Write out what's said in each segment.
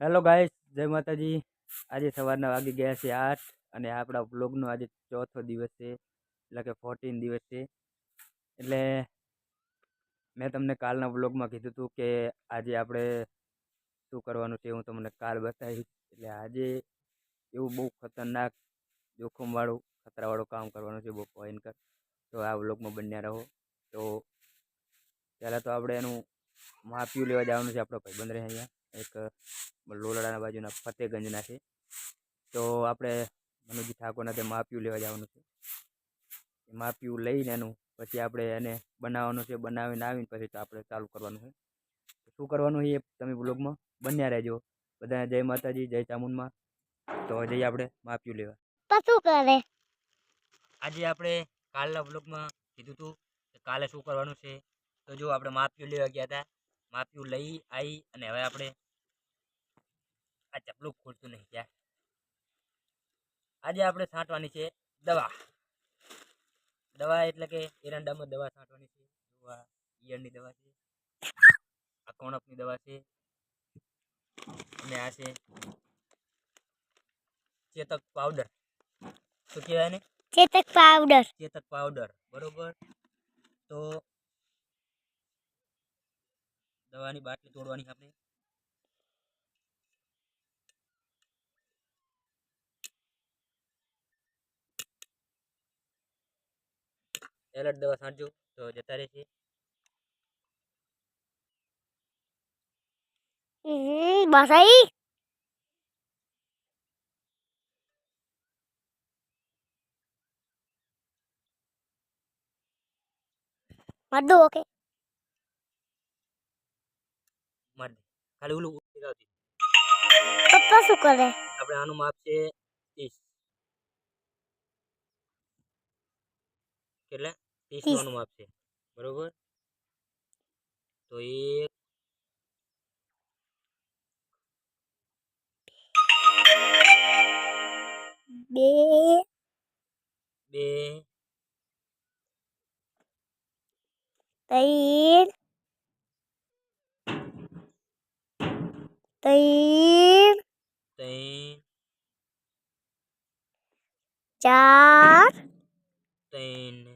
Hello guys જય માતાજી. આજે સવારના વાગી ગયા છે આઠ અને આપણા બ્લોગનો આજે ચોથો દિવસ છે, એટલે કે ફોર્ટીન દિવસ છે. એટલે મેં તમને કાલના બ્લોગમાં કીધું હતું કે આજે આપણે શું કરવાનું છે, હું તમને કાલ બતાવીશ. એટલે આજે એવું બહુ ખતરનાક જોખમવાળું, ખતરાવાળું કામ કરવાનું છે, બહુ ભયંકર. તો આ બ્લોગમાં બન્યા રહો. તો પહેલાં તો આપણે એનું માપ્યું લેવા જવાનું છે, આપણો ભાઈબંધ રહે અહીંયા. એક લોલાડાના બાજુના ફતેગંજના છે. તો આપણે મનુજી ઠાકોરના તે માપ્યું લેવા જવાનું છે. માપ્યું લઈને એનું પછી આપણે એને બનાવવાનું છે બનાવીને આવીને પછી તો આપણે ચાલુ કરવાનું છે. શું કરવાનું છે એ તમે બ્લોગમાં બન્યા રહેજો. બધાને જય માતાજી જય ચામુંડમાં. તો જઈએ આપણે માપ્યું લેવા. શું કરે? આજે આપણે કાલના બ્લોગમાં કીધું હતું કે કાલે શું કરવાનું છે. તો જો આપણે માપ્યું લેવા ગયા હતા. માપ્યું લઈ આવી અને હવે આપણે આ ચપલું ખોલતું નહીં ત્યાં આજે આપણે છાંટવાની છે દવા. દવા એટલે કે એરંડામાં દવા છાંટવાની છે. આ ઈયળની દવા છે. આ કોણપની દવા છે. અને આ છે ચેતક પાવડર. શું કહેવાય ને ચેતક પાવડર. ચેતક પાવડર. બરોબર? તો દવાની બાટલી તોડવાની આપણે. એલર્ટ દવા છાંટજો તો જતા રહેશે હમ બસ આઈ મરદો ઓકે માર દે ખાલી ઓલું લગાવતી પપ્પા શું કરે આપણે આનું માપ છે ત્રીસ કેટલા ત્રીસ ત્રીસ. નું માપ છે બરોબર તો એક બે બે ત્રણ ત્રણ ત્રણ ચાર ત્રણ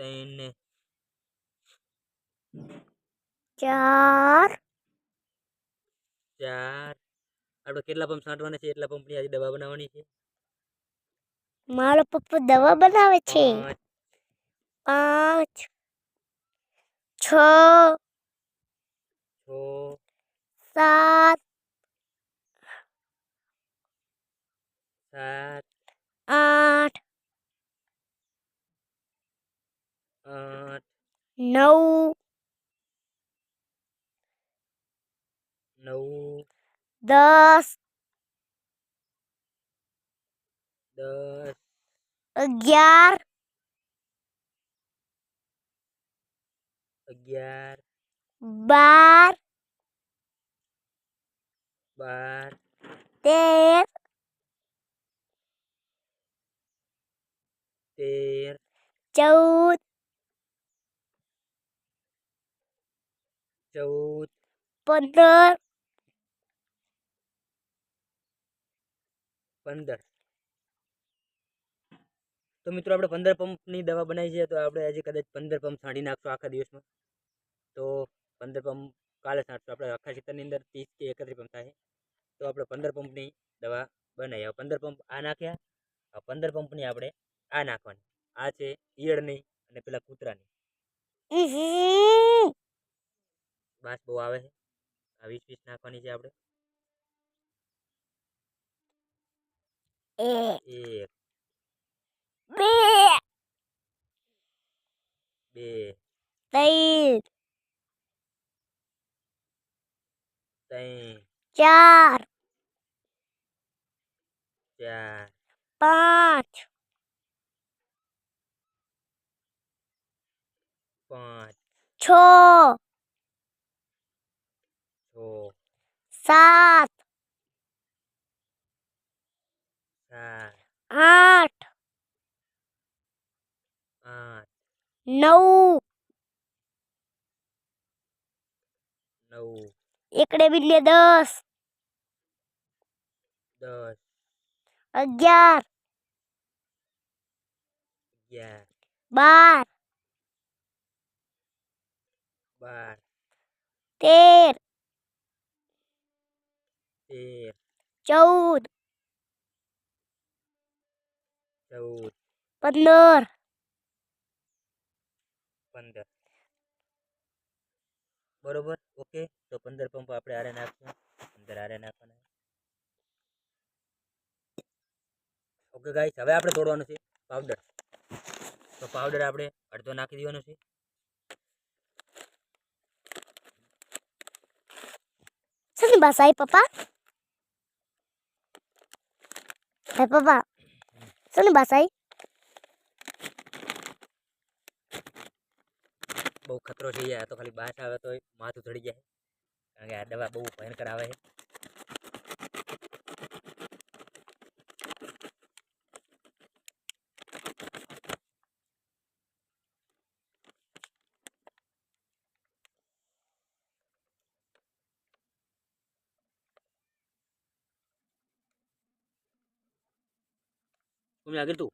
ત્રણ ચાર ચાર આપણે કેટલા પંપ છાંટવાના છે? એટલા પંપની આજે દવા બનાવવાની છે. મારો પપ્પા દવા બનાવે છે. પાંચ. છ. સાત સાત. આઠ Uh, no. No. The. The. Agyar. Agyar. Bar. Bar. There. There. Chowd. ચૌદ પંદર પંદર તો મિત્રો આપણે પંદર પંપની દવા બનાવી છે તો આપણે આજે કદાચ પંદર પંપ છાંટી નાખશું આખા દિવસમાં તો પંદર પંપ કાલે છાંટશું આપણે આખા ખેતરની અંદર ત્રીસ કે એકત્રીસ પંપ થાય તો આપણે પંદર પંપની દવા બનાવી હવે પંદર પંપ આ નાખ્યા આ પંદર પંપની આપણે આ નાખવાની આ છે ઈયળની અને પેલા કૂતરાની બાસ બહુ આવે છે. આ વીસ વીસ નાખવાની છે આપણે. એક બે બે ત્રણ ત્રણ ચાર ચાર પાંચ પાંચ છ છ સાત સાત આઠ આઠ નવ નવ એકડે બિલ્લે દસ દસ અગિયાર અગિયાર બાર બાર તેર તેર ચૌદ ચૌદ પંદર પંદર બરોબર ઓકે તો પંદર પંપ આપણે આરે નાખશું પંદર આરે નાખવાના ઓકે ગાઈસ હવે આપણે તોડવાનું છે પાવડર તો પાવડર આપણે અડધો નાખી દેવાનો છે શેની ભાષા હે પપ્પા હે પપ્પા શું હે બહુ ખતરો છે યાર, તો ખાલી બાસ આવે તો માથું ચડી જાય. કારણ કે આ દવા બહુ ભયંકર આવે છે. তুমি આગળ તું.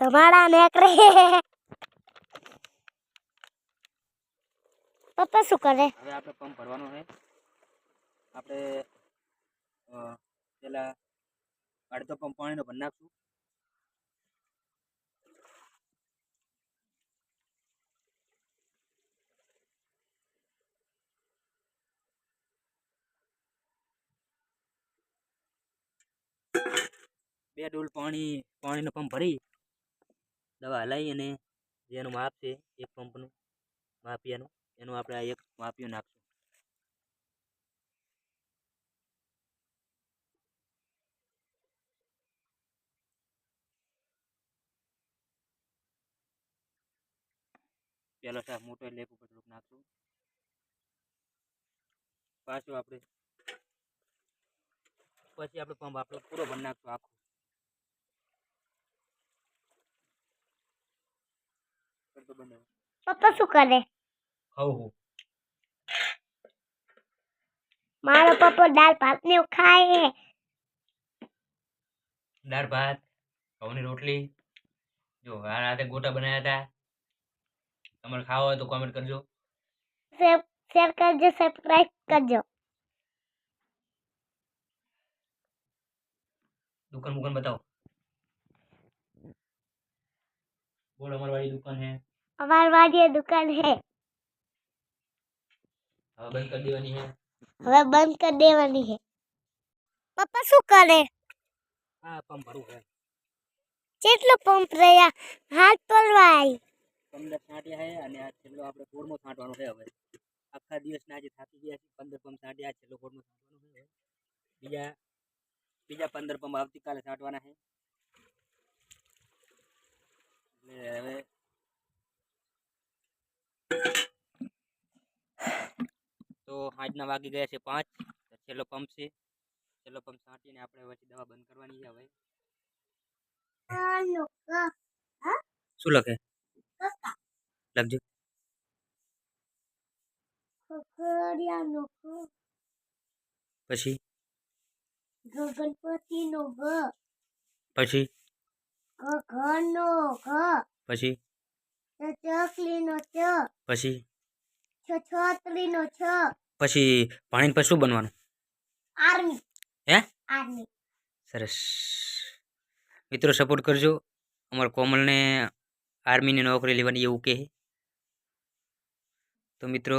તમારા નેકરે પપ્પા શું કરે? હવે આપણે પંપ ભરવાનો છે. આપણે પેલા અડધો પંપ પાણીનો ભરી નાખશું. બે ડોલ પાણી, પાણીનો પંપ ભરી, દવા હલાવી અને જેનું માપ છે એક પંપનું, માપિયાનું, એનું આપણે આ એક માપિયું નાખશું. પેલો સાફ મોટો એટલે એક ઉપર થોડુંક નાખશું. પાછું આપણે, પછી આપણે પંપ આપણો પૂરો ભરી નાખશું આખો. પપ્પા શું કરે ખાવું હું મારો પપ્પો દાળ ભાત ને એવું ખાય હે દાળ ભાત ઘઉંની રોટલી જો આ રાતે ગોટા બનાવ્યા હતા તમારે ખાવા હોય તો કોમેન્ટ કરજો શેર કરજો સબસ્ક્રાઇબ કરજો દુકાન મુકાન બતાવો બોલ અમારી વાળી દુકાન હે અમાર વાડીએ દુકાન હે હવે બંધ કરી દેવાની હે હવે બંધ કરી દેવાની હે પપ્પા શું કરે આ પંપ ભરવું હે કેટલો પંપ રહ્યા હાથ પલવાય પંદર છાંટ્યા હે અને આ છેલ્લો આપણે ગોળમાં છાંટવાનો છે હવે આખા દિવસના આજે થાકી ગયા છે પંદર પંપ છાંટ્યા આ છેલ્લો ગોળમાં છાંટવાનો છે હવે. બીજા બીજા પંદર પંપ આવતીકાલે છાંટવાના છે એટલે હવે આજના વાગી ગયા છે પાંચ તો છેલ્લો પંપ છે છેલ્લો પંપ છાંટીને આપણે પછી દવા બંધ કરવાની છે હવે શું લખે લખજો પછી ગણપતિ નો ગ પછી ઘર નો ઘ પછી ચકલી નો ચ પછી છત્રી નો છ પછી પાણી પછી શું બનવાનું? આર્મી. હે? આર્મી. સરસ. મિત્રો સપોર્ટ કરજો. અમારા કોમલને આર્મીની નોકરી લેવાની એવું કહે. તો મિત્રો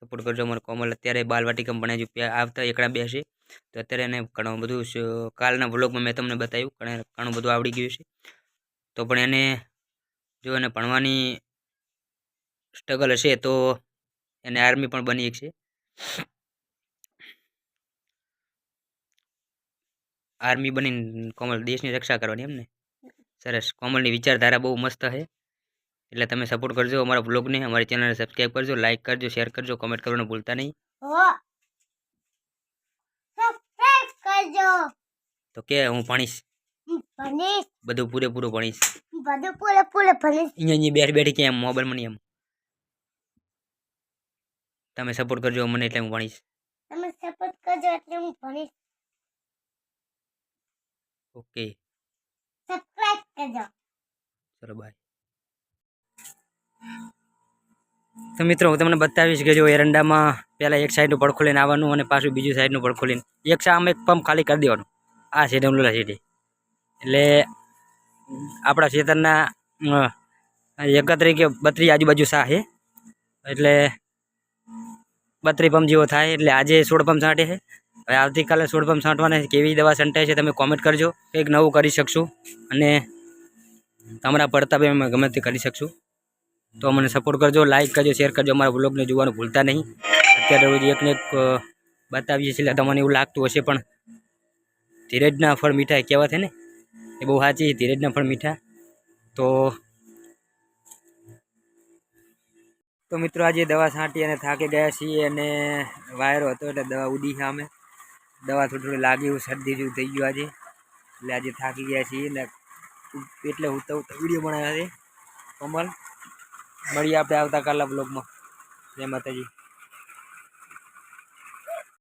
સપોર્ટ કરજો અમારા કોમલ. અત્યારે બાલવાટિકામાં ભણે છે આવતા એકડા બે છે. તો અત્યારે એને ઘણું બધું કાલના વ્લોગમાં મેં તમને બતાવ્યું. ઘણું બધું આવડી ગયું છે. તો પણ એને જો એને ભણવાની સ્ટ્રગલ હશે તો એને આર્મી પણ બની શકશે. આર્મી બનીને કોમલ દેશની રક્ષા કરવાની એમ ને સરસ કોમલની વિચારધારા બહુ મસ્ત છે એટલે તમે સપોર્ટ કરજો અમારા બ્લોગને અમારી ચેનલને સબસ્ક્રાઈબ કરજો લાઇક કરજો શેર કરજો કમેન્ટ કરવાનું ભૂલતા નહીં હો સબસ્ક્રાઇબ કરજો તો કે હું ભણીશ ભણીશ બધું પૂરેપૂરું ભણીશ બધું પૂરે પૂરે ભણીશ અહીંયા અહીંયા બેઠી બેઠી ક્યાં મોબાઈલમાં નહીં એમ તમે સપોર્ટ કરજો મને એટલે હું ભણીશ. તમે સપોર્ટ કરજો એટલે હું ભણીશ. ઓકે. સબસ્ક્રાઇબ કરજો. ચલો બાય તો મિત્રો હું તમને બતાવીશ કે જો એરંડામાં પહેલાં એક સાઈડનું પડખું લઈને આવવાનું અને પાછું બીજું સાઈડનું પડખું લઈને. એક સામે એક પંપ ખાલી કરી દેવાનું. આ છે ઓલા સીટી એટલે આપણા ખેતરના એકત્રીસ કે બત્રીસ આજુબાજુ સા છે. એટલે બત્રીસ પંપ જેવો થાય એટલે આજે સોળ પંપ છાંટે છે. હવે આવતીકાલે સોળ પંપ છાંટવાના કેવી દવા છંટાય છે તમે કોમેન્ટ કરજો. કંઈક નવું કરી શકશું અને તમારા પડતા બી અમે ગમે તે કરી શકશું. તો મને સપોર્ટ કરજો લાઇક કરજો શેર કરજો. અમારા બ્લોગને જોવાનું ભૂલતા નહીં. અત્યારે રોજ એકને એક બતાવીએ છીએ. એટલે તમને એવું લાગતું હશે પણ ધીરજના ફળ મીઠા એ કહેવત છે ને? એ બહુ સાચી ધીરજના ફળ મીઠા. તો તો મિત્રો આજે દવા છાંટી અને થાકી ગયા છીએ અને વાયરો હતો એટલે દવા ઉડી છે અમે. દવા થોડી થોડી લાગી એવું શરદી જેવું થઈ ગયું આજે. એટલે આજે થાકી ગયા છીએ ને એટલે હું તો વીડિયો બનાવ્યા છે. કમલ, મળીએ આપણે આવતા કાલના બ્લોગમાં જય માતાજી.